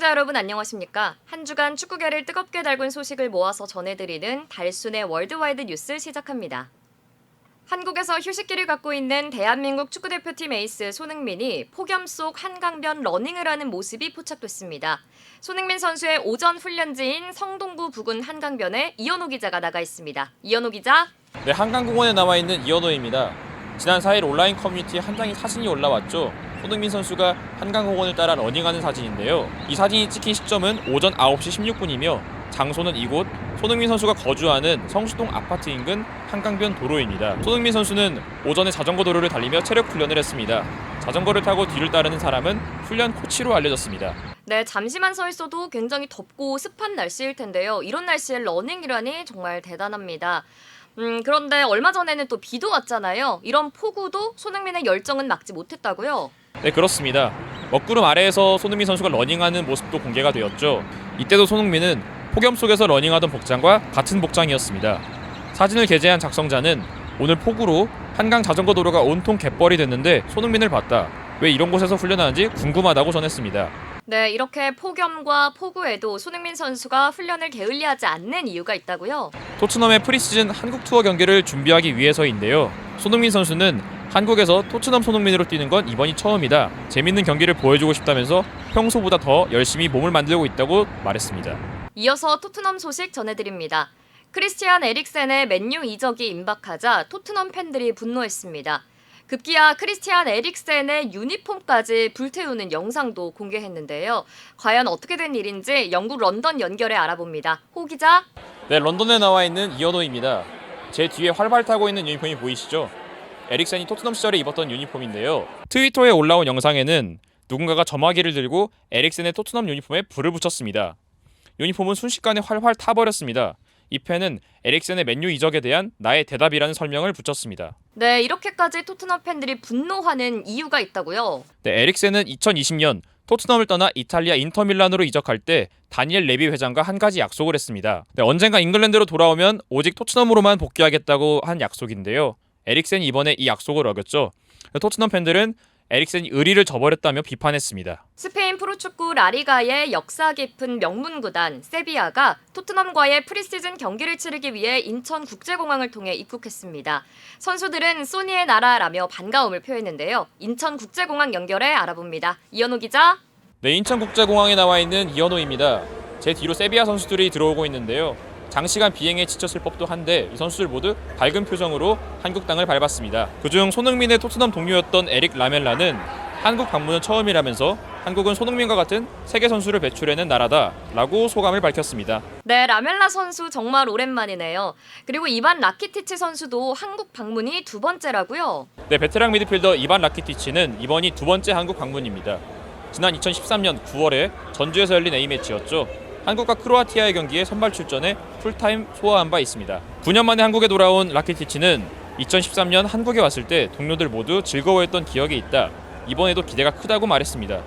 시청자 여러분 안녕하십니까? 한 주간 축구계를 뜨겁게 달군 소식을 모아서 전해드리는 달순의 월드와이드 뉴스 시작합니다. 한국에서 휴식기를 갖고 있는 대한민국 축구대표팀 에이스 손흥민이 폭염 속 한강변 러닝을 하는 모습이 포착됐습니다. 손흥민 선수의 오전 훈련지인 성동구 부근 한강변에 이현호 기자가 나가 있습니다. 이현호 기자. 네, 한강공원에 나와 있는 이현호입니다. 지난 4일 온라인 커뮤니티에 한 장의 사진이 올라왔죠. 손흥민 선수가 한강공원을 따라 러닝하는 사진인데요. 이 사진이 찍힌 시점은 오전 9시 16분이며 장소는 이곳 손흥민 선수가 거주하는 성수동 아파트 인근 한강변 도로입니다. 손흥민 선수는 오전에 자전거 도로를 달리며 체력 훈련을 했습니다. 자전거를 타고 뒤를 따르는 사람은 훈련 코치로 알려졌습니다. 네, 잠시만 서 있어도 굉장히 덥고 습한 날씨일 텐데요. 이런 날씨에 러닝이라니 정말 대단합니다. 음, 그런데 얼마 전에는 또 비도 왔잖아요. 이런 폭우도 손흥민의 열정은 막지 못했다고요. 네 그렇습니다. 먹구름 아래에서 손흥민 선수가 러닝하는 모습도 공개가 되었죠. 이때도 손흥민은 폭염 속에서 러닝하던 복장과 같은 복장이었습니다. 사진을 게재한 작성자는 오늘 폭우로 한강 자전거 도로가 온통 갯벌이 됐는데 손흥민을 봤다. 왜 이런 곳에서 훈련하는지 궁금하다고 전했습니다. 네, 이렇게 폭염과 폭우에도 손흥민 선수가 훈련을 게을리하지 않는 이유가 있다고요. 토트넘의 프리시즌 한국 투어 경기를 준비하기 위해서인데요. 손흥민 선수는 한국에서 토트넘 손흥민으로 뛰는 건 이번이 처음이다. 재밌는 경기를 보여주고 싶다면서 평소보다 더 열심히 몸을 만들고 있다고 말했습니다. 이어서 토트넘 소식 전해드립니다. 크리스티안 에릭센의 맨유 이적이 임박하자 토트넘 팬들이 분노했습니다. 급기야 크리스티안 에릭센의 유니폼까지 불태우는 영상도 공개했는데요. 과연 어떻게 된 일인지 영국 런던 연결해 알아봅니다. 호 기자. 네, 런던에 나와 있는 이현호입니다. 제 뒤에 활발 타고 있는 유니폼이 보이시죠? 에릭센이 토트넘 시절에 입었던 유니폼인데요. 트위터에 올라온 영상에는 누군가가 점화기를 들고 에릭센의 토트넘 유니폼에 불을 붙였습니다. 유니폼은 순식간에 활활 타버렸습니다. 이 팬은 에릭센의 맨유 이적에 대한 나의 대답이라는 설명을 붙였습니다. 네, 이렇게까지 토트넘 팬들이 분노하는 이유가 있다고요. 네, 에릭센은 2020년 토트넘을 떠나 이탈리아 인터밀란으로 이적할 때 다니엘 레비 회장과 한 가지 약속을 했습니다. 네, 언젠가 잉글랜드로 돌아오면 오직 토트넘으로만 복귀하겠다고 한 약속인데요. 에릭센이 이번에 이 약속을 어겼죠. 토트넘 팬들은 에릭센이 의리를 저버렸다며 비판했습니다. 스페인 프로축구 라리가의 역사 깊은 명문 구단 세비야가 토트넘과의 프리시즌 경기를 치르기 위해 인천 국제공항을 통해 입국했습니다. 선수들은 소니의 나라라며 반가움을 표했는데요. 인천 국제공항 연결해 알아봅니다. 이현우 기자. 네, 인천 국제공항에 나와 있는 이현호입니다. 제 뒤로 세비야 선수들이 들어오고 있는데요. 장시간 비행에 지쳤을 법도 한데 이 선수들 모두 밝은 표정으로 한국 땅을 밟았습니다. 그중 손흥민의 토트넘 동료였던 에릭 라멜라는 한국 방문은 처음이라면서 한국은 손흥민과 같은 세계 선수를 배출해낸 나라다라고 소감을 밝혔습니다. 네, 라멜라 선수 정말 오랜만이네요. 그리고 이반 라키티치 선수도 한국 방문이 두 번째라고요. 네, 베테랑 미드필더 이반 라키티치는 이번이 두 번째 한국 방문입니다. 지난 2013년 9월에 전주에서 열린 A매치였죠. 한국과 크로아티아의 경기에 선발 출전해 풀타임 소화한 바 있습니다. 9년 만에 한국에 돌아온 라키티치는 2013년 한국에 왔을 때 동료들 모두 즐거워했던 기억이 있다. 이번에도 기대가 크다고 말했습니다.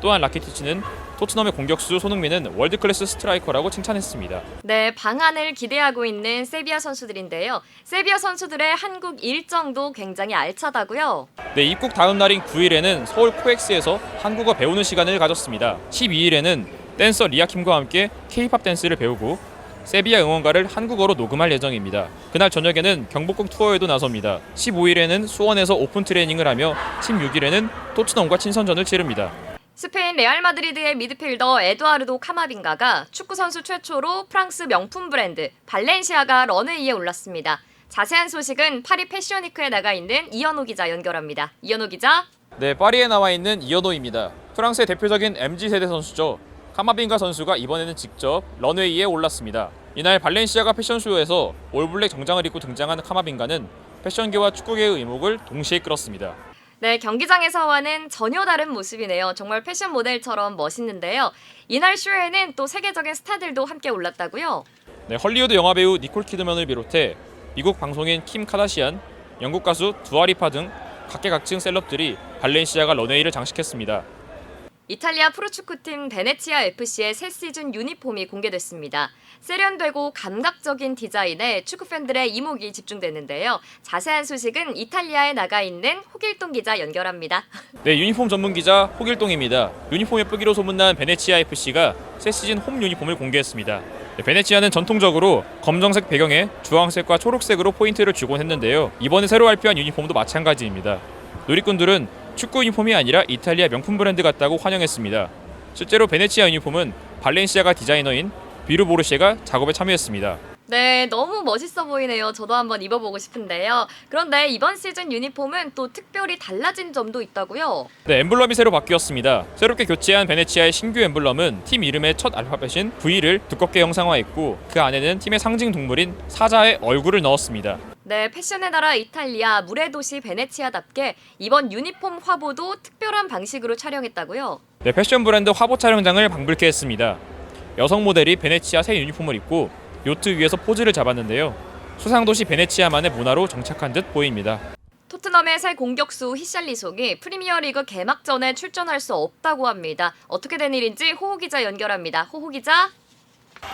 또한 라키티치는 토트넘의 공격수 손흥민은 월드클래스 스트라이커라고 칭찬했습니다. 네, 방안을 기대하고 있는 세비야 선수들인데요. 세비야 선수들의 한국 일정도 굉장히 알차다고요. 네, 입국 다음 날인 9일에는 서울 코엑스에서 한국어 배우는 시간을 가졌습니다. 12일에는 댄서 리아킴과 함께 K-팝 댄스를 배우고 세비야 응원가를 한국어로 녹음할 예정입니다. 그날 저녁에는 경복궁 투어에도 나섭니다. 15일에는 수원에서 오픈 트레이닝을 하며 16일에는 토트넘과 친선전을 치릅니다. 스페인 레알 마드리드의 미드필더 에두아르도 카마빙가가 축구 선수 최초로 프랑스 명품 브랜드 발렌시아가 런웨이에 올랐습니다. 자세한 소식은 파리 패션위크에 나가 있는 이현호 기자 연결합니다. 이현호 기자. 네, 파리에 나와 있는 이현호입니다. 프랑스의 대표적인 MZ 세대 선수죠. 카마빙가 선수가 이번에는 직접 런웨이에 올랐습니다. 이날 발렌시아가 패션쇼에서 올블랙 정장을 입고 등장한 카마빙가는 패션계와 축구계의 의목을 동시에 끌었습니다. 네, 경기장에서와는 전혀 다른 모습이네요. 정말 패션 모델처럼 멋있는데요. 이날 쇼에는 또 세계적인 스타들도 함께 올랐다고요. 네, 헐리우드 영화 배우 니콜 키드먼을 비롯해 미국 방송인 킴 카다시안, 영국 가수 두아리파 등 각계각층 셀럽들이 발렌시아가 런웨이를 장식했습니다. 이탈리아 프로축구팀 베네치아 FC의 새 시즌 유니폼이 공개됐습니다. 세련되고 감각적인 디자인에 축구 팬들의 이목이 집중됐는데요. 자세한 소식은 이탈리아에 나가 있는 호길동 기자 연결합니다. 네, 유니폼 전문 기자 호길동입니다. 유니폼 예쁘기로 소문난 베네치아 FC가 새 시즌 홈 유니폼을 공개했습니다. 네, 베네치아는 전통적으로 검정색 배경에 주황색과 초록색으로 포인트를 주곤 했는데요. 이번에 새로 발표한 유니폼도 마찬가지입니다. 누리꾼들은 축구 유니폼이 아니라 이탈리아 명품 브랜드 같다고 환영했습니다. 실제로 베네치아 유니폼은 발렌시아가 디자이너인 비루 보르쉐가 작업에 참여했습니다. 네, 너무 멋있어 보이네요. 저도 한번 입어보고 싶은데요. 그런데 이번 시즌 유니폼은 또 특별히 달라진 점도 있다고요. 네, 엠블럼이 새로 바뀌었습니다. 새롭게 교체한 베네치아의 신규 엠블럼은 팀 이름의 첫 알파벳인 V를 두껍게 형상화했고 그 안에는 팀의 상징 동물인 사자의 얼굴을 넣었습니다. 네, 패션의 나라 이탈리아 물의 도시 베네치아답게 이번 유니폼 화보도 특별한 방식으로 촬영했다고요. 네, 패션 브랜드 화보 촬영장을 방불케 했습니다. 여성 모델이 베네치아 새 유니폼을 입고 요트 위에서 포즈를 잡았는데요. 수상 도시 베네치아만의 문화로 정착한 듯 보입니다. 토트넘의 새 공격수 히샬리송이 프리미어리그 개막전에 출전할 수 없다고 합니다. 어떻게 된 일인지 호호 기자 연결합니다. 호호 기자.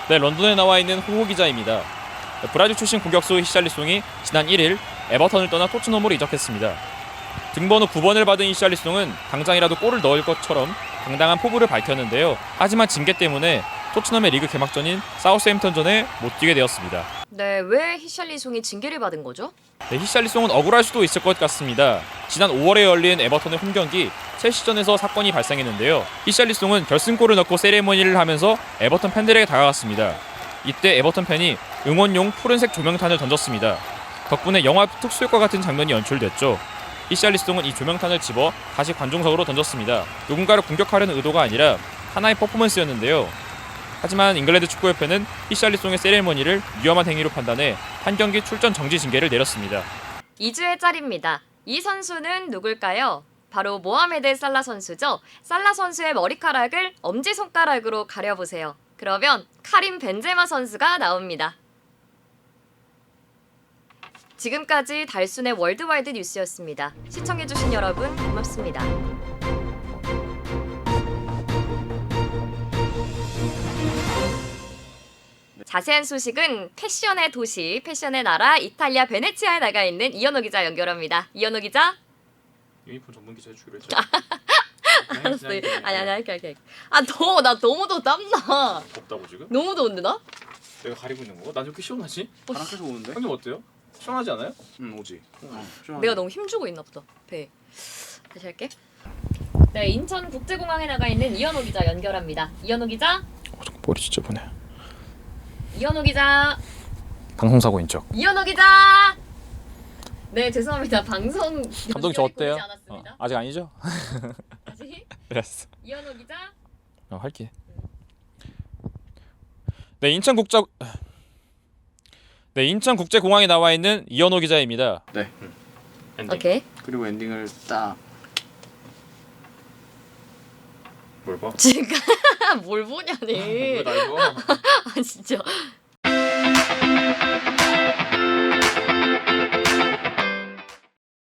네, 런던에 나와 있는 호호 기자입니다. 네, 브라질 출신 공격수 히샬리송이 지난 1일 에버턴을 떠나 토트넘으로 이적했습니다. 등번호 9번을 받은 히샬리송은 당장이라도 골을 넣을 것처럼 당당한 포부를 밝혔는데요. 하지만 징계 때문에 토트넘의 리그 개막전인 사우스햄턴전에 못 뛰게 되었습니다. 네, 왜 히샬리송이 징계를 받은 거죠? 네, 히샬리송은 억울할 수도 있을 것 같습니다. 지난 5월에 열린 에버턴의 홈 경기 첼시전에서 사건이 발생했는데요. 히샬리송은 결승골을 넣고 세레머니를 하면서 에버턴 팬들에게 다가갔습니다. 이때 에버턴 팬이 응원용 푸른색 조명탄을 던졌습니다. 덕분에 영화 특수효과 같은 장면이 연출됐죠. 히샬리송은 이 조명탄을 집어 다시 관중석으로 던졌습니다. 누군가를 공격하려는 의도가 아니라 하나의 퍼포먼스였는데요. 하지만 잉글랜드 축구협회는 히샬리송의 세레머니를 위험한 행위로 판단해 한 경기 출전 정지 징계를 내렸습니다. 2주의 짤입니다. 이 선수는 누굴까요? 바로 모하메드 살라 선수죠. 살라 선수의 머리카락을 엄지 손가락으로 가려보세요. 그러면 카림 벤제마 선수가 나옵니다. 지금까지 달순의 월드와이드 뉴스였습니다. 시청해주신 여러분 고맙습니다. 자세한 소식은 패션의 도시, 패션의 나라 이탈리아 베네치아에 나가 있는 이현호 기자 연결합니다. 이현호 기자. 유니폼 전문 기자 주기로 했죠. 알았어. 아니 아니 할게 할게. 아 더워 나 너무 더워 땀나. 덥다고 지금? 너무 더운데 나? 내가 가리고 있는 거고? 난 이렇게 시원하지? 바람께서 오는데? 형님 어때요? 시원하지 않아요? 응 오지. 어, 시원하지. 내가 너무 힘주고 있나 보다. 배. 다시 할게. 네 인천 국제공항에 나가 있는 이현호 기자 연결합니다. 이현호 기자. 어, 머리 진짜 보네. 이현호 기자. 방송사고인 척. 이현호 기자. 네 죄송합니다. 방송 감독님 저 어때요? 않았습니다. 어, 아직 아니죠? 다시 알았어. 이현호 기자. 어, 할게. 네, 인천 국제 네, 인천 국제공항에 나와 있는 이현호 기자입니다. 네. 오케이. 그리고 엔딩을 딱 뭘 봐? 지금 뭘 보냐니. 아, 아 진짜.